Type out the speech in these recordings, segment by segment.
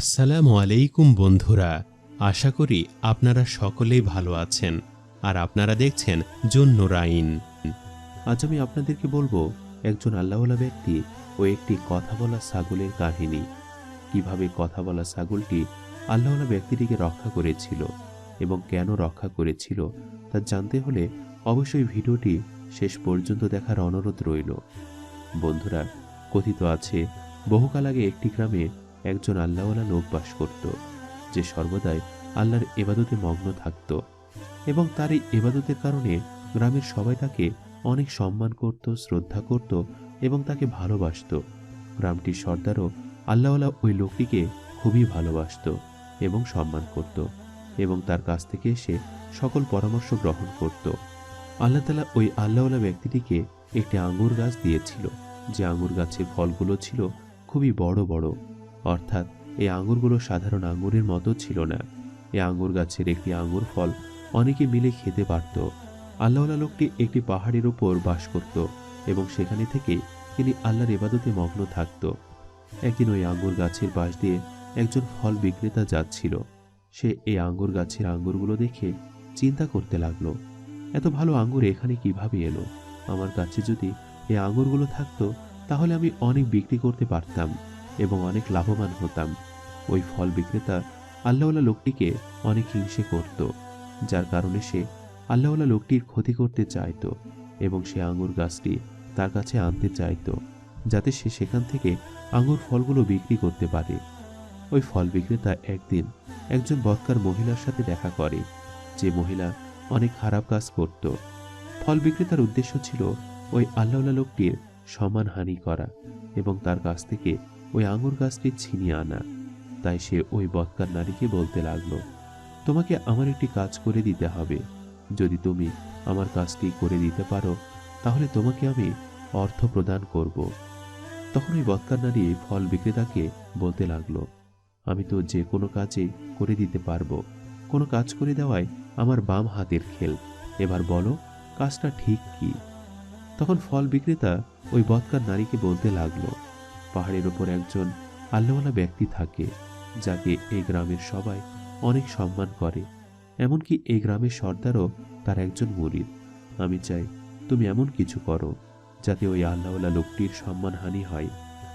আসসালামু আলাইকুম বন্ধুরা, আশা করি আপনারা সকলেই ভালো আছেন আর আপনারা দেখছেন জন্য রাইন আজ আমি আপনাদেরকে বলব, একজন আল্লাহওয়ালা ব্যক্তি ও একটি কথা বলা ছাগলের কাহিনী। কীভাবে কথা বলা ছাগলটি আল্লাহওয়ালা ব্যক্তিটিকে রক্ষা করেছিল এবং কেন রক্ষা করেছিল, তা জানতে হলে অবশ্যই ভিডিওটি শেষ পর্যন্ত দেখার অনুরোধ রইল। বন্ধুরা, কথিত আছে, বহুকাল আগে একটি গ্রামে একজন আল্লাহওয়ালা লোক বাস করত, যে সর্বদাই আল্লাহর এবাদতে মগ্ন থাকত এবং তার এই এবাদতের কারণে গ্রামের সবাই তাকে অনেক সম্মান করত, শ্রদ্ধা করত এবং তাকে ভালোবাসত। গ্রামটির সর্দারও আল্লাহওয়ালা ওই লোকটিকে খুবই ভালোবাসতো এবং সম্মান করত এবং তার কাছ থেকে এসে সকল পরামর্শ গ্রহণ করত। আল্লাহ তালা ওই আল্লাহওয়ালা ব্যক্তিটিকে একটি আঙ্গুর গাছ দিয়েছিল। যে আঙ্গুর গাছের ফলগুলো ছিল খুবই বড় বড়। অর্থাৎ এই আঙ্গুরগুলো সাধারণ আঙ্গুরের মতো ছিল না। এই আঙ্গুর গাছের একটি আঙ্গুর ফল অনেকে মিলে খেতে পারত। আল্লাহওয়ালা লোকটি একটি পাহাড়ের উপর বাস করত এবং সেখানে থেকে তিনি আল্লাহর এবাদতে মগ্ন থাকত। একদিন ওই আঙ্গুর গাছের পাশ দিয়ে একজন ফল বিক্রেতা যাচ্ছিল। সে এই আঙ্গুর গাছের আঙ্গুরগুলো দেখে চিন্তা করতে লাগল, এত ভালো আঙ্গুর এখানে কীভাবে এলো? আমার কাছে যদি এই আঙ্গুরগুলো থাকতো, তাহলে আমি অনেক বিক্রি করতে পারতাম। এবং অনেক লাভবান হতাম। ওই ফল বিক্রেতা আল্লাহওয়ালা লোকটিকে অনেক হিংসে করত, যার কারণে সে আল্লাহওয়ালা লোকটির ক্ষতি করতে চাইতো এবং সে আঙ্গুর গাছটি তার কাছে আনতে চাইতো, যাতে সে সেখান থেকে আঙ্গুর ফলগুলো বিক্রি করতে পারে। ওই ফল বিক্রেতা একদিন একজন বৎকার মহিলার সাথে দেখা করে, যে মহিলা অনেক খারাপ কাজ করত। ফল বিক্রেতার উদ্দেশ্য ছিল ওই আল্লাহওয়ালা লোকটির সম্মানহানি করা এবং তার কাছ থেকে ওই আঙুর গাছটি ছিনিয়ে আনা। তাই সে ওই বৎকার নারীকে বলতে লাগল, তোমাকে আমার একটি কাজ করে দিতে হবে। যদি তুমি আমার কাজটি করে দিতে পারো, তাহলে তোমাকে আমি অর্থ প্রদান করব। তখন ওই বৎকার নারী ফল বিক্রেতাকে বলতে লাগল, আমি তো যে কোনো কাজে করে দিতে পারব। কোনো কাজ করে দেওয়ায় আমার বাম হাতের খেল। এবার বলো, কাজটা ঠিক কি? তখন ফল বিক্রেতা ওই বৎকার নারীকে বলতে লাগল পাহাড়ের ওপর একজন আল্লাহওয়ালা ব্যক্তি থাকে, যাকে এই গ্রামের সবাই অনেক সম্মান করে। এমনকি এই গ্রামের সর্দারও তার একজন মরিদ। আমি চাই তুমি এমন কিছু করো, যাতে ওই আল্লাহওয়ালা লোকটির সম্মানহানি হয়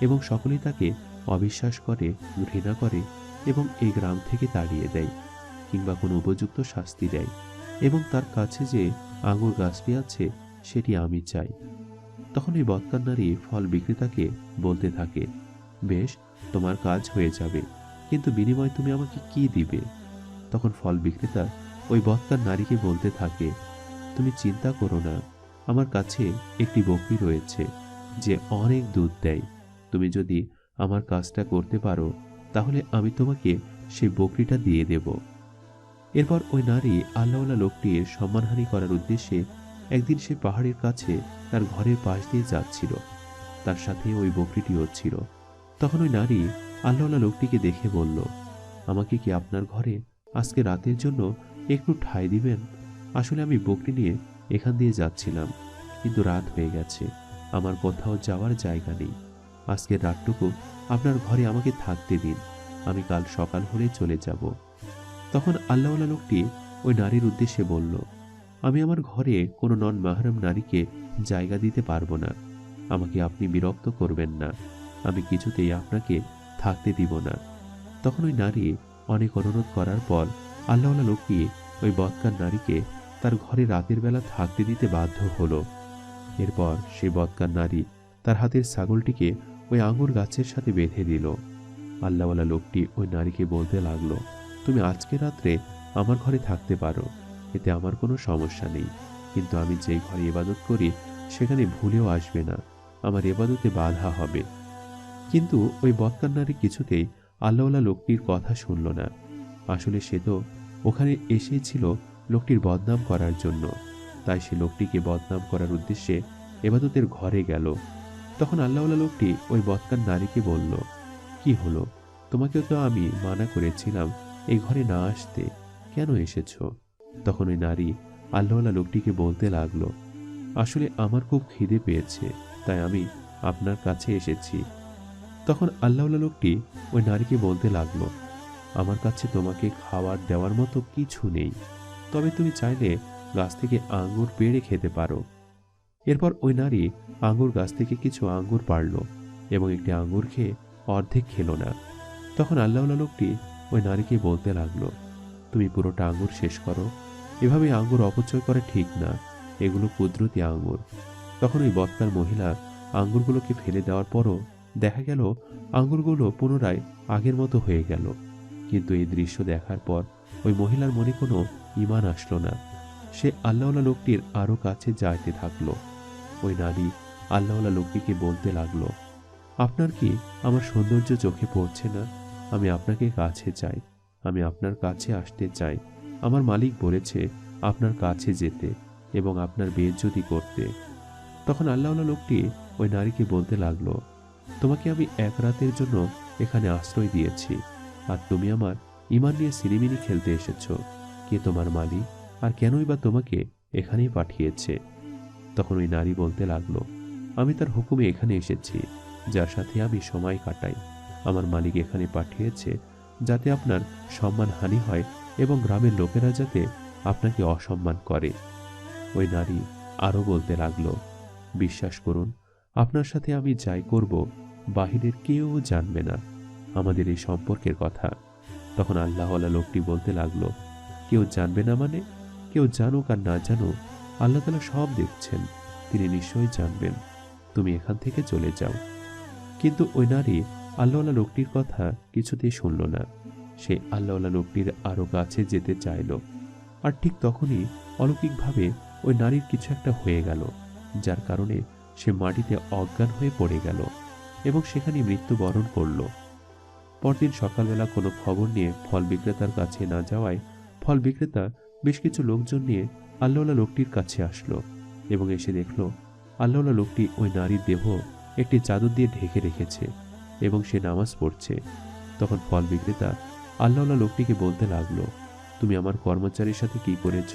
এবং সকলেই তাকে অবিশ্বাস করে, ঘৃণা করে এবং এই গ্রাম থেকে তাড়িয়ে দেয় কিংবা কোনো উপযুক্ত শাস্তি দেয় এবং তার কাছে যে আঙুর গাছটি আছে, সেটি আমি চাই। তখন এই বৎকার নারী ফল বিক্রেতাকে বলতে থাকে, বেশ, তোমার কাজ হয়ে যাবে, কিন্তু বিনিময় তুমি আমাকে কি দিবে? তখন ফল বিক্রেতা ওই বৎকার নারীকে বলতে থাকে, তুমি চিন্তা করো না, আমার কাছে একটি বকরি রয়েছে, যে অনেক দুধ দেয়। তুমি যদি আমার কাজটা করতে পারো, তাহলে আমি তোমাকে সেই বকরিটা দিয়ে দেব। এরপর ওই নারী আল্লাহওয়ালা লোকটির সম্মানহানি করার উদ্দেশ্যে একদিন সে পাহাড়ের কাছে তার ঘরের পাশ দিয়ে যাচ্ছিল। তার সাথে ওই বকরিটিও ছিল। তখন ওই নারী আল্লাহওয়ালা লোকটিকে দেখে বলল, আমাকে কি আপনার ঘরে আজকে রাতের জন্য একটু ঠাঁই দিবেন? আসলে আমি বকরি নিয়ে এখান দিয়ে যাচ্ছিলাম, কিন্তু রাত হয়ে গেছে। আমার কোথাও যাওয়ার জায়গা নেই। আজকের রাতটুকু আপনার ঘরে আমাকে থাকতে দিন। আমি কাল সকাল হলে চলে যাব। তখন আল্লাহওয়ালা লোকটি ওই নারীর উদ্দেশ্যে বলল আমি আমার ঘরে কোনো নন মাহরম নারীকে জায়গা দিতে পারব না। আমাকে আপনি বিরক্ত করবেন না। আমি কিছুতেই আপনাকে থাকতে দিব না। তখন ওই নারী অনেক অনুরোধ করার পর আল্লাহওয়ালা লোকটি ওই বৎকার নারীকে তার ঘরে রাতের বেলা থাকতে দিতে বাধ্য হলো। এরপর সে বৎকার নারী তার হাতের ছাগলটিকে ওই আঙুর গাছের সাথে বেঁধে দিল। আল্লাহওয়ালা লোকটি ওই নারীকে বলতে লাগল, তুমি আজকে রাত্রে আমার ঘরে থাকতে পারো। এতে আমার কোনো সমস্যা নেই। কিন্তু আমি যেই ঘরে ইবাদত করি, সেখানে ভুলেও আসবে না। আমার এবাদতে বাধা হবে। কিন্তু ওই বৎকার নারী কিছুতেই আল্লাহওয়ালা লোকটির কথা শুনল না। আসলে সে তো ওখানে এসেছিল লোকটির বদনাম করার জন্য। তাই সে লোকটিকে বদনাম করার উদ্দেশ্যে এবাদতের ঘরে গেল। তখন আল্লাহওয়ালা লোকটি ওই বৎকার নারীকে বলল, কি হলো? তোমাকেও তো আমি মানা করেছিলাম এই ঘরে না আসতে। কেন এসেছ? তখন ওই নারী আল্লাহওয়ালা লোকটিকে বলতে লাগল, আসলে আমার খুব খিদে পেয়েছে, তাই আমি আপনার কাছে এসেছি। তখন আল্লাহওয়ালা লোকটি ওই নারীকে বলতে লাগল, আমার কাছে তোমাকে খাবার দেওয়ার মতো কিছু নেই, তবে তুমি চাইলে গাছ থেকে আঙ্গুর পেড়ে খেতে পারো। এরপর ওই নারী আঙ্গুর গাছ থেকে কিছু আঙ্গুর পারল এবং একটি আঙ্গুর খেয়ে অর্ধেক খেলো না। তখন আল্লাহওয়ালা লোকটি ওই নারীকে বলতে লাগল, তুমি পুরোটা আঙ্গুর শেষ করো এভাবে আঙ্গুর অপচয় করা ঠিক না। এগুলো কুদরতি আঙ্গুর। তখন ওই বৎকার মহিলা আঙ্গুরগুলোকে ফেলে দেওয়ার পরও দেখা গেল আঙ্গুরগুলো পুনরায় আগের মতো হয়ে গেল। কিন্তু এই দৃশ্য দেখার পর ওই মহিলার মনে কোনো ইমান আসলো না। সে আল্লাহওয়ালা লোকটির আরও কাছে যাইতে থাকল। ওই নারী আল্লাহওয়ালা লোকটিকে বলতে লাগল, আপনার কি আমার সৌন্দর্য চোখে পড়ছে না? আমি আপনাকে কাছে চাই। আমি আপনার কাছে আসতে চাই। আমার মালিক বলেছে, আপনার কাছে যেতে এবং আপনার বেজ্জতি করতে। তখন আল্লাহওয়ালা লোকটি ওই নারীকে বলতে লাগল, তোমাকে আমি এক রাতের জন্য এখানে আশ্রয় দিয়েছি, আর তুমি আমার ইমান নিয়ে সিনেমিনি খেলতে এসেছ। কে তোমার মালিক? আর কেনই বা তোমাকে এখানেই পাঠিয়েছে? তখন ওই নারী বলতে লাগল, আমি তার হুকুমে এখানে এসেছি, যার সাথে আমি সময় কাটাই। আমার মালিক এখানে পাঠিয়েছে যাতে আপনার সম্মান হানি হয় এবং গ্রামের লোকেরা যাতে আপনাকে অসম্মান করে। ওই নারী আরও বলতে লাগল, বিশ্বাস করুন, আপনার সাথে আমি যাই করব, বাহিরের কেউ জানবে না আমাদের এই সম্পর্কের কথা। তখন আল্লাহওয়ালা লোকটি বলতে লাগল, কেউ জানবে না মানে? কেউ জানুক আর না জানুক, আল্লাহ তালা সব দেখছেন, তিনি নিশ্চয়ই জানবেন, তুমি এখান থেকে চলে যাও। কিন্তু ওই নারী আল্লাহওয়ালা লোকটির কথা কিছুতেই শুনল না। সে আল্লাহওয়ালা লোকটির আরও কাছে যেতে চাইল। আর ঠিক তখনই অলৌকিকভাবে ওই নারীর কিছু একটা হয়ে গেল, যার কারণে সে মাটিতে অজ্ঞান হয়ে পড়ে গেল এবং সেখানে মৃত্যুবরণ করল। পরদিন সকালবেলা কোনো খবর নিয়ে ফল বিক্রেতার কাছে না যাওয়ায় ফল বিক্রেতা বেশ কিছু লোকজন নিয়ে আল্লাহলা লোকটির কাছে আসলো এবং এসে দেখল আল্লাহলা লোকটি ওই নারীর দেহ একটি চাদর দিয়ে ঢেকে রেখেছে এবং সে নামাজ পড়ছে। তখন ফল বিক্রেতা আল্লাহলা লোকটিকে বলতে লাগল, তুমি আমার কর্মচারীর সাথে কি করেছ?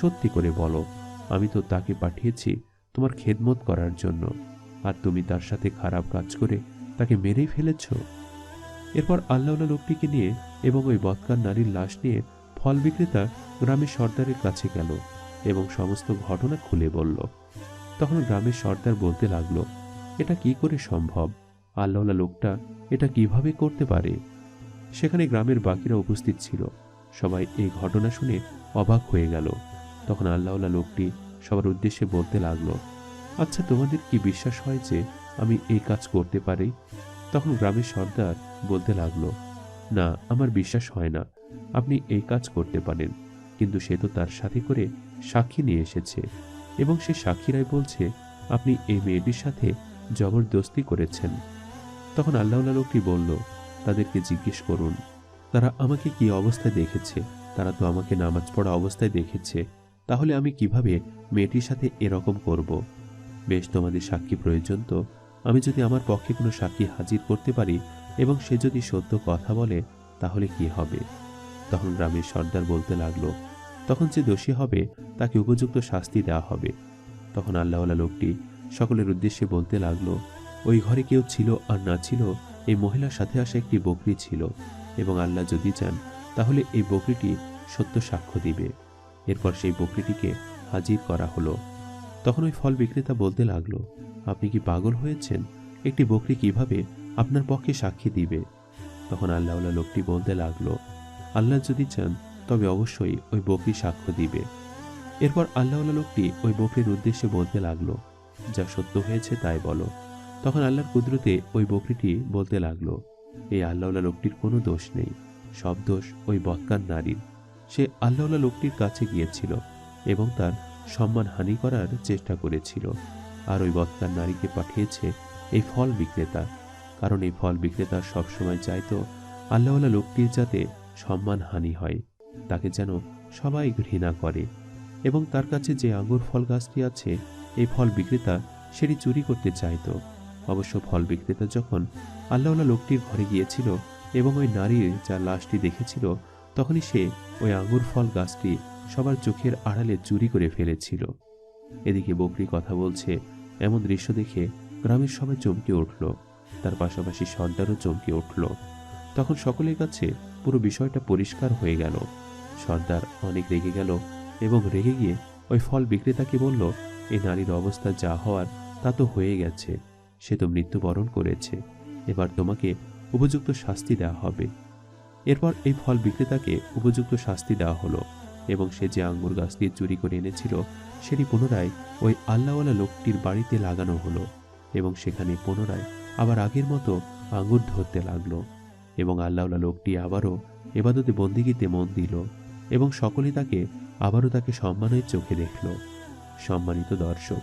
সত্যি করে বলো, আমি তো তাকে পাঠিয়েছি তোমার খেদমত করার জন্য। আর তুমি তার সাথে খারাপ কাজ করে তাকে মেরেই ফেলেছ? এরপর আল্লাহলা লোকটিকে নিয়ে এবং ওই বৎকার নারীর লাশ নিয়ে ফল বিক্রেতা গ্রামের সর্দারের কাছে গেল এবং সমস্ত ঘটনা খুলে বলল। তখন গ্রামের সর্দার বলতে লাগল, এটা কি করে সম্ভব? আল্লাহলা লোকটা এটা কীভাবে করতে পারে? সেখানে গ্রামের বাকিরা উপস্থিত ছিল। সবাই এই ঘটনা শুনে অবাক হয়ে গেল। তখন আল্লাহলা লোকটি সবার উদ্দেশ্যে বলতে লাগল আচ্ছা তোমাদের কি বিশ্বাস হয় যে আমি এই কাজ করতে পারি? তখন গ্রামের সর্দার বলতে লাগল, না, আমার বিশ্বাস হয় না। আপনি এই কাজ করতে পারেন। কিন্তু সে তো তার সাথে করে সাক্ষী নিয়ে এসেছে। এবং সে সাক্ষীরাই বলছে, আপনি এই মেয়েটির সাথে জবরদস্তি করেছেন। তখন আল্লাহলা লোকটি বলল তাদেরকে জিজ্ঞেস করুন। তারা আমাকে কি অবস্থায় দেখেছে? তারা তো আমাকে নামাজ পড়া অবস্থায় দেখেছে। তাহলে আমি কীভাবে মেয়েটির সাথে এরকম করব? বেশ, তোমাদের সাক্ষী প্রয়োজন তো। আমি যদি আমার পক্ষে কোনো সাক্ষী হাজির করতে পারি এবং সে যদি সত্য কথা বলে, তাহলে কি হবে? তখন গ্রামের সর্দার বলতে লাগল, তখন যে দোষী হবে, তাকে উপযুক্ত শাস্তি দেওয়া হবে। তখন আল্লাহওয়ালা লোকটি সকলের উদ্দেশ্যে বলতে লাগল, ওই ঘরে কেউ ছিল আর না ছিল এই মহিলার সাথে আসা একটি বকরি ছিল এবং আল্লাহ যদি চান, তাহলে এই বকরিটি সত্য সাক্ষ্য দিবে। এরপর সেই বকরিটিকে হাজির করা হলো। তখন ওই ফল বিক্রেতা বলতে লাগল, আপনি কি পাগল হয়েছেন? একটি বকরি কীভাবে আপনার পক্ষে সাক্ষী দিবে? তখন আল্লাহওয়ালা লোকটি বলতে লাগল, আল্লাহ যদি চান, তবে অবশ্যই ওই বকরি সাক্ষ্য দিবে। এরপর আল্লাহওয়ালা লোকটি ওই বকরির উদ্দেশ্যে বলতে লাগল, যা সত্য হয়েছে তাই বলো। তখন আল্লাহর কুদরতে ওই বকরিটি বলতে লাগল, এই আল্লাহওয়ালা লোকটির কোনো দোষ নেই। সব দোষ ওই বৎকার নারীর। সে আল্লাহওয়ালা লোকটির কাছে গিয়েছিল এবং তার সম্মান হানি করার চেষ্টা করেছিল। আর ওই বৎকার নারীকে পাঠিয়েছে এই ফল বিক্রেতা। কারণ এই ফল বিক্রেতা সবসময় চাইতো আল্লাহওয়ালা লোকটির যাতে সম্মান হানি হয়। তাকে যেন সবাই ঘৃণা করে। এবং তার কাছে যে আঙ্গুর ফল গাছটি আছে, এই ফল বিক্রেতা সেটি চুরি করতে চাইতো অবশ্য ফল বিক্রেতা যখন আল্লাহওয়ালা লোকটির ঘরে গিয়েছিল এবং ওই নারীর যা লাশটি দেখেছিল, তখনই সে ওই আঙুর ফল গাছটি সবার চোখের আড়ালে চুরি করে ফেলেছিল। এদিকে বকরি কথা বলছে, এমন দৃশ্য দেখে গ্রামের সবাই চমকে উঠল। তার পাশাপাশি সর্দারও চমকে উঠল। তখন সকলের কাছে পুরো বিষয়টা পরিষ্কার হয়ে গেল। সর্দার অনেক রেগে গেল এবং রেগে গিয়ে ওই ফল বিক্রেতাকে বলল এই নারীর অবস্থা যা হওয়ার তা তো হয়ে গেছে। সে তো মৃত্যুবরণ করেছে। এবার তোমাকে উপযুক্ত শাস্তি দেওয়া হবে। এরপর এই ফল বিক্রেতাকে উপযুক্ত শাস্তি দেওয়া হলো এবং সে যে আঙ্গুর গাছ দিয়ে চুরি করে এনেছিল, সেটি পুনরায় ওই আল্লাহওয়ালা লোকটির বাড়িতে লাগানো হলো এবং সেখানে পুনরায় আবার আগের মতো আঙ্গুর ধরতে লাগল এবং আল্লাহওয়ালা লোকটি আবারও এবাদতে বন্দিগিতে মন দিল এবং সকলে তাকে, আবারও তাকে সম্মানের চোখে দেখল। সম্মানিত দর্শক